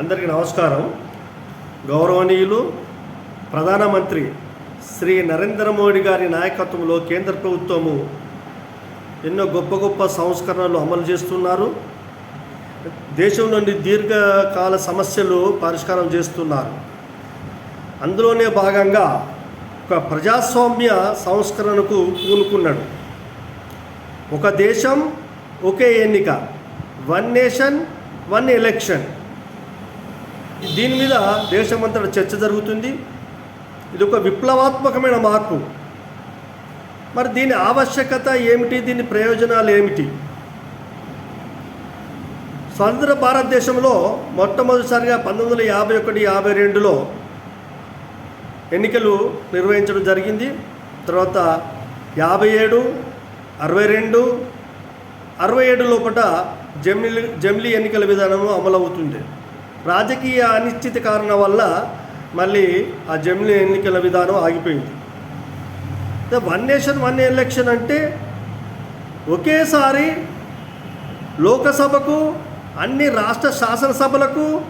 అందరికీ నమస్కారం. గౌరవనీయులు ప్రధానమంత్రి శ్రీ నరేంద్ర మోడీ గారి నాయకత్వంలో కేంద్ర ప్రభుత్వము ఎన్నో గొప్ప గొప్ప సంస్కరణలు అమలు చేస్తున్నారు. దేశంలోని దీర్ఘకాల సమస్యలు పరిష్కారం చేస్తున్నారు. అందులోనే భాగంగా ఒక ప్రజాస్వామ్య సంస్కరణకు పూనుకున్నాడు. ఒక దేశం ఒకే ఎన్నిక వన్ నేషన్ వన్ ఎలక్షన్ దీని మీద దేశమంతటా చర్చ జరుగుతుంది. ఇది ఒక విప్లవాత్మకమైన మార్పు. మరి దీని ఆవశ్యకత ఏమిటి? దీని ప్రయోజనాలు ఏమిటి? స్వతంత్ర భారతదేశంలో మొట్టమొదటిసారిగా పంతొమ్మిది వందల యాభై ఒకటి యాభై రెండులో ఎన్నికలు నిర్వహించడం జరిగింది. తర్వాత యాభై ఏడు అరవై రెండు అరవై ఏడు లోపల జమిలీ జమిలీ ఎన్నికల విధానము అమలవుతుంది. రాజకీయ అనిశ్చిత కారణం వల్ల మళ్ళీ ఆ జమిలి ఎన్నికల విధానం ఆగిపోయింది. వన్ నేషన్ వన్ ఎలక్షన్ అంటే ఒకేసారి లోకసభకు అన్ని రాష్ట్ర శాసనసభలకు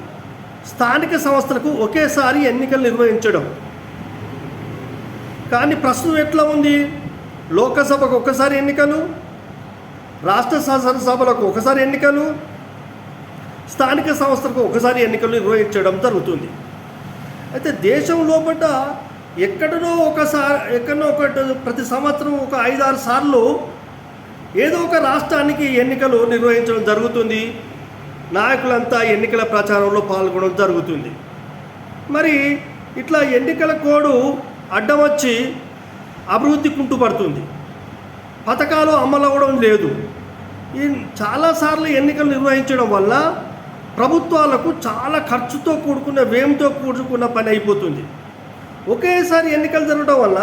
స్థానిక సంస్థలకు ఒకేసారి ఎన్నికలు నిర్వహించడం. కానీ ప్రస్తుతం ఎట్లా ఉంది? లోకసభకు ఒకసారి ఎన్నికలు రాష్ట్ర శాసనసభలకు ఒకసారి ఎన్నికలు స్థానిక సంస్థలకు ఒకసారి ఎన్నికలు నిర్వహించడం జరుగుతుంది. అయితే దేశం లోపల ఎక్కడనో ఒకసారి ఎక్కడనో ఒక ప్రతి సంవత్సరం ఒక ఐదారు సార్లు ఏదో ఒక రాష్ట్రానికి ఎన్నికలు నిర్వహించడం జరుగుతుంది. నాయకులంతా ఎన్నికల ప్రచారంలో పాల్గొనడం జరుగుతుంది. మరి ఇట్లా ఎన్నికల కోడు అడ్డం వచ్చి అభివృద్ధి కుంటుపడుతుంది పథకాలు అమలవ్వడం లేదు. ఈ చాలాసార్లు ఎన్నికలు నిర్వహించడం వల్ల ప్రభుత్వాలకు చాలా ఖర్చుతో కూడుకున్న వ్యయంతో కూడుకున్న పని అయిపోతుంది. ఒకేసారి ఎన్నికలు జరగడం వల్ల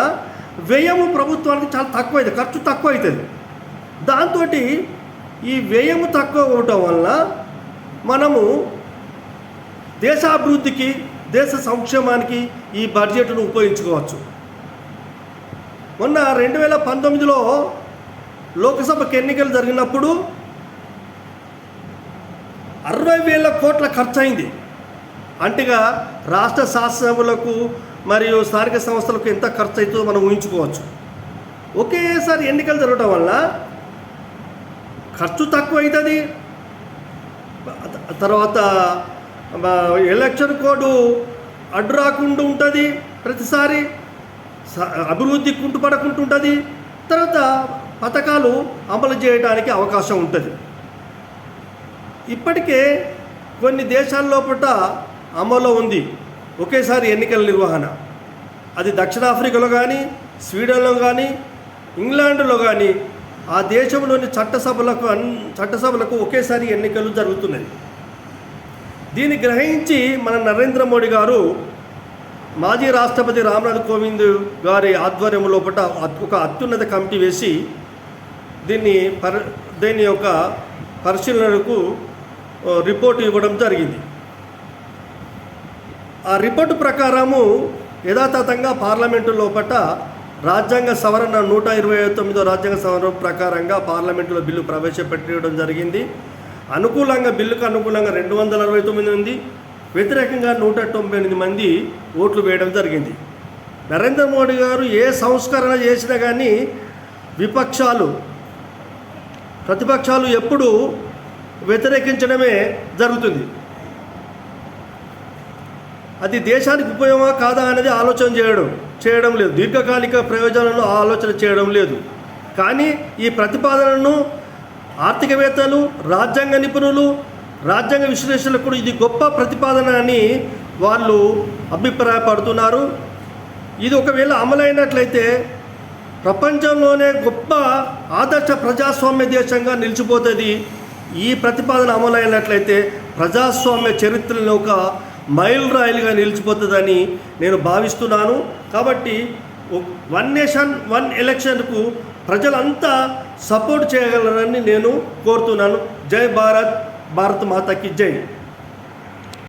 వ్యయము ప్రభుత్వానికి చాలా తక్కువ అవుతుంది ఖర్చు తక్కువ అవుతుంది దాంతో ఈ వ్యయము తక్కువ అవడం వల్ల మనము దేశాభివృద్ధికి దేశ సంక్షేమానికి ఈ బడ్జెట్ను ఉపయోగించుకోవచ్చు. మొన్న రెండు వేల పంతొమ్మిదిలో లోక్సభకు ఎన్నికలు జరిగినప్పుడు అరవై వేల కోట్ల ఖర్చు అయింది అంటేగా రాష్ట్ర శాసనసభలకు మరియు స్థానిక సంస్థలకు ఎంత ఖర్చు అవుతుందో మనం ఊహించుకోవచ్చు. ఒకేసారి ఎన్నికలు జరగడం వల్ల ఖర్చు తక్కువ అవుతుంది తర్వాత ఎలక్షన్ కోడ్ అడ్డు రాకుండా ఉంటుంది ప్రతిసారి. అభివృద్ధి అభివృద్ధి కుంటుపడకుంటుంటుంది. తర్వాత పథకాలు అమలు చేయడానికి అవకాశం ఉంటుంది. ఇప్పటికే కొన్ని దేశాల లోపల అమల్లో ఉంది. ఒకేసారి ఎన్నికల నిర్వహణ. అది దక్షిణాఫ్రికాలో కానీ స్వీడన్లో కానీ ఇంగ్లాండ్లో కానీ ఆ దేశంలోని చట్టసభలకు అన్ చట్టసభలకు ఒకేసారి ఎన్నికలు జరుగుతున్నాయి. దీన్ని గ్రహించి మన నరేంద్ర మోడీ గారు మాజీ రాష్ట్రపతి రామ్నాథ్ కోవింద్ గారి ఆధ్వర్యం లోపల ఒక అత్యున్నత కమిటీ వేసి దీన్ని పరి దీని యొక్క పరిశీలనకు రిపోర్ట్ ఇవ్వడం జరిగింది. ఆ రిపోర్టు ప్రకారము యథాతథంగా పార్లమెంటు లోపల రాజ్యాంగ సవరణ నూట ఇరవై తొమ్మిదో రాజ్యాంగ సవరణ ప్రకారంగా పార్లమెంటులో బిల్లు ప్రవేశపెట్టడం జరిగింది. అనుకూలంగా బిల్లుకు అనుకూలంగా రెండు వందల అరవై తొమ్మిది మంది వ్యతిరేకంగా నూట తొంభై ఎనిమిది మంది ఓట్లు వేయడం జరిగింది. నరేంద్ర మోడీ గారు ఏ సంస్కరణ చేసినా కానీ విపక్షాలు ప్రతిపక్షాలు ఎప్పుడూ వ్యతిరేకించడమే జరుగుతుంది. అది దేశానికి ఉపయోగమా కాదా అనేది ఆలోచన చేయడం చేయడం లేదు. దీర్ఘకాలిక ప్రయోజనాలను ఆలోచన చేయడం లేదు. కానీ ఈ ప్రతిపాదనను ఆర్థికవేత్తలు రాజ్యాంగ నిపుణులు రాజ్యాంగ విశ్లేషకులు ఇది గొప్ప ప్రతిపాదన అని వాళ్ళు అభిప్రాయపడుతున్నారు. ఇది ఒకవేళ అమలైనట్లయితే ప్రపంచంలోనే గొప్ప ఆదర్శ ప్రజాస్వామ్య దేశంగా నిలిచిపోతుంది ఈ ప్రతిపాదన అమలైనట్లయితే ప్రజాస్వామ్య చరిత్రలో ఒక మైల్ రాయిల్గా నిలిచిపోతుందని నేను భావిస్తున్నాను. కాబట్టి వన్ నేషన్ వన్ ఎలక్షన్కు ప్రజలంతా సపోర్ట్ చేయగలరని నేను కోరుతున్నాను. జై భారత్ భారత్ మాతకి జై.